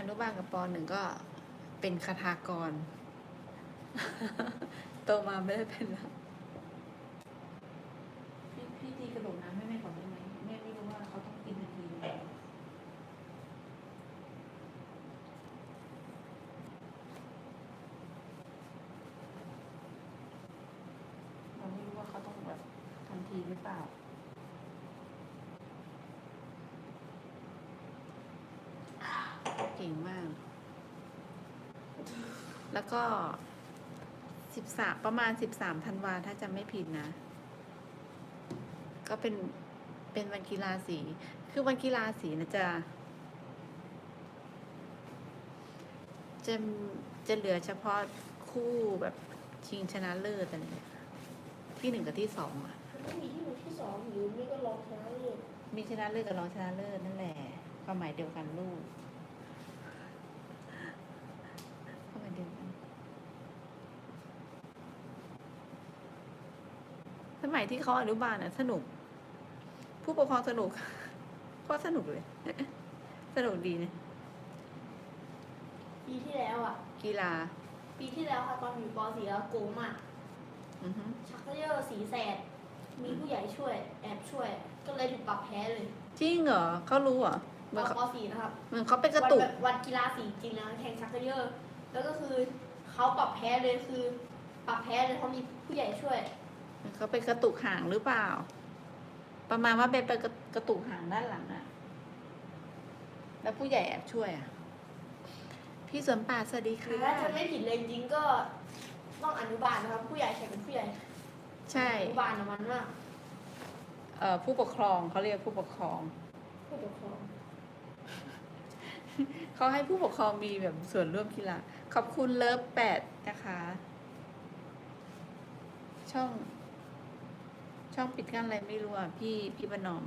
อนุบาลกับปหนึ่งก็เป็นคาถากร โตมาไม่ได้เป็นแล้วพี่พี่ตีกระโดดน้ำให้แม่ก่อนได้ไหมแม่ไม่รู้ว่าเขาต้องกินนาทีไหนเราไม่รู้ว่าเขาต้องแบบทันทีหรือเปล่า เก่งมาก แล้วก็สิบสามประมาณสิบสามธันวาถ้าจำไม่ผิดนะ ก็เป็นเป็นวันกีฬาสี คือวันกีฬาสีนะจะจะจะเหลือเฉพาะคู่แบบชิงชนะเลิศอะไรเนี่ยที่หนึ่งกับที่สองอะไม่มีที่หนึ่งที่สองหรือไม่ก็รองชนะเลิศมีชนะเลิศกับรองชนะเลิศนั่นแหละความหมายเดียวกันลูกความหมายเดียวกัน ส มัยที่เขาอนุบาลอะ สนุก ผู้ปกครองสนุกก็สนุกเลย สนุกดีนะปีที่แล้วอะ กีฬา ปีที่แล้วค่ะตอนอยู่ป .4 แล้วโกงอะอือฮึชักเกยอร์สีแสด มีผู้ใหญ่ช่วย แอบช่วย ก็เลยถูกปรับแพ้เลยจริงเหรอเขารู้เหรอเหตมืออนนเขาป .4 นะครับเหมือนเขาไปกระวันตุกแบบวันกีฬาสีจริงนะแข่งชักเกยอร์แล้วก็คือเขาปรับแพ้เลยคือ ปรับแพ้เลยเพราะมีผู้ใหญ่ช่วย เขาไปกระตุกหางหรือเปล่า ประมาณว่าไปไปกระตุกหางด้านหลังอะแล้วผู้ใหญ่แอบช่วยอะพี่สวนป่าสวัสดีหรือค่ะถ้าจะไม่ผิดเลยจริงๆก็ต้องอนุบาลนะครับผู้ใหญ่แข่งเป็นผู้ใหญ่ใช่อนุบาลนะมันมากเอ่อผู้ปกครองเขาเรียกผู้ปกครอง ผู้ปกครองเขาให้ผู้ปกครองมีแบบส่วนร่วมกีฬาขอบคุณเลิฟแปดนะคะ ช่อง ช่องปิดกั้นอะไรไม่รู้อะพี่พี่บนอม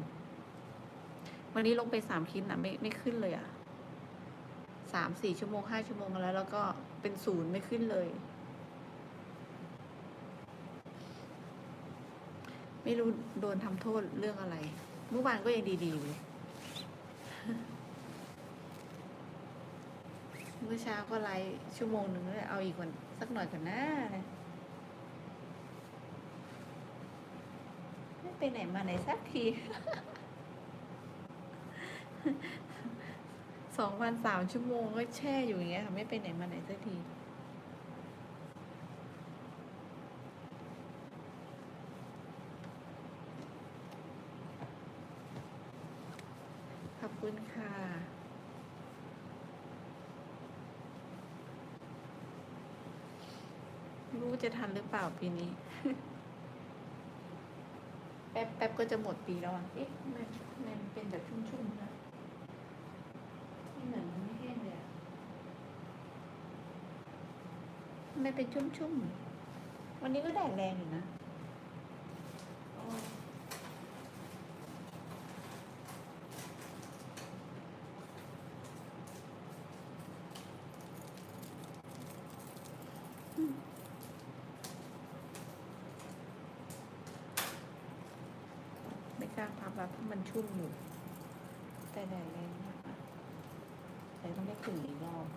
วันนี้ลงไปสามคลิปนะไม่ไม่ขึ้นเลยอะสามสี่ชั่วโมงห้าชั่วโมงแล้ว แล้วก็เป็นศูนย์ไม่ขึ้นเลย ไม่รู้โดนทำโทษเรื่องอะไร เมื่อวานก็ยังดีๆอยู่เลยเมื่อเช้าก็ไลฟ์ชั่วโมงหนึ่งแล้วเอาอีกก่อนสักหน่อยก่อนน้าเลย ไปไหนมาไหนสักที สองวันสามชั่วโมงก็แช่อยู่อย่างเงี้ยค่ะไม่ไปไหนมาไหนสักทีขอบคุณค่ะ รู้จะทันหรือเปล่าปีนี้ แป๊บแป๊บก็จะหมดปีแล้วอะ เอ๊ะทำไมทำไมมันเป็นแบบชุ่มๆนะไม่เหมือนมันไม่แห้งเลยอะทำไมเป็นชุ่มๆ วันนี้ก็แดดแรงอยู่นะ ไม่กล้าพับแบบเพรามันชุ่มอยู่ แต่แดดแรงมากอะแต่ต้องได้ขึงอีกรอบ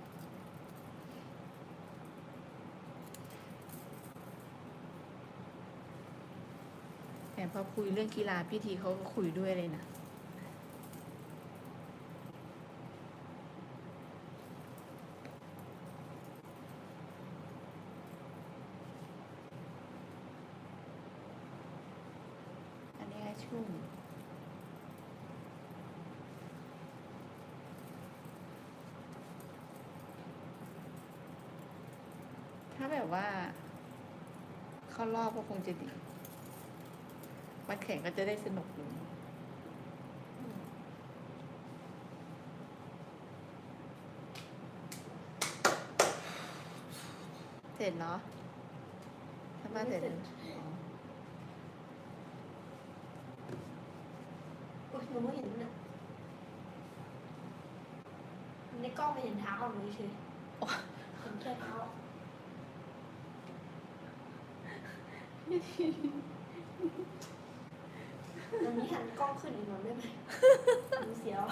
แต่พอคุยเรื่องกีฬาพี่ทีเขาก็คุยด้วยเลยนะอันนี้ชุ่ม ถ้าแบบว่าเข้ารอบก็คงจะดีวันแข่งก็จะได้สนุกเลยเสร็จเนาะทำบ้านเสร็จแล้วอ๋อโอ๊ยหนูไม่เห็นนะในกล้องไม่เห็นเท้าหนูเฉยเห็นแค่เท้า ตอนนี้หันกล้องขึ้นอีกหน่อยได้ไหมหนูเสียว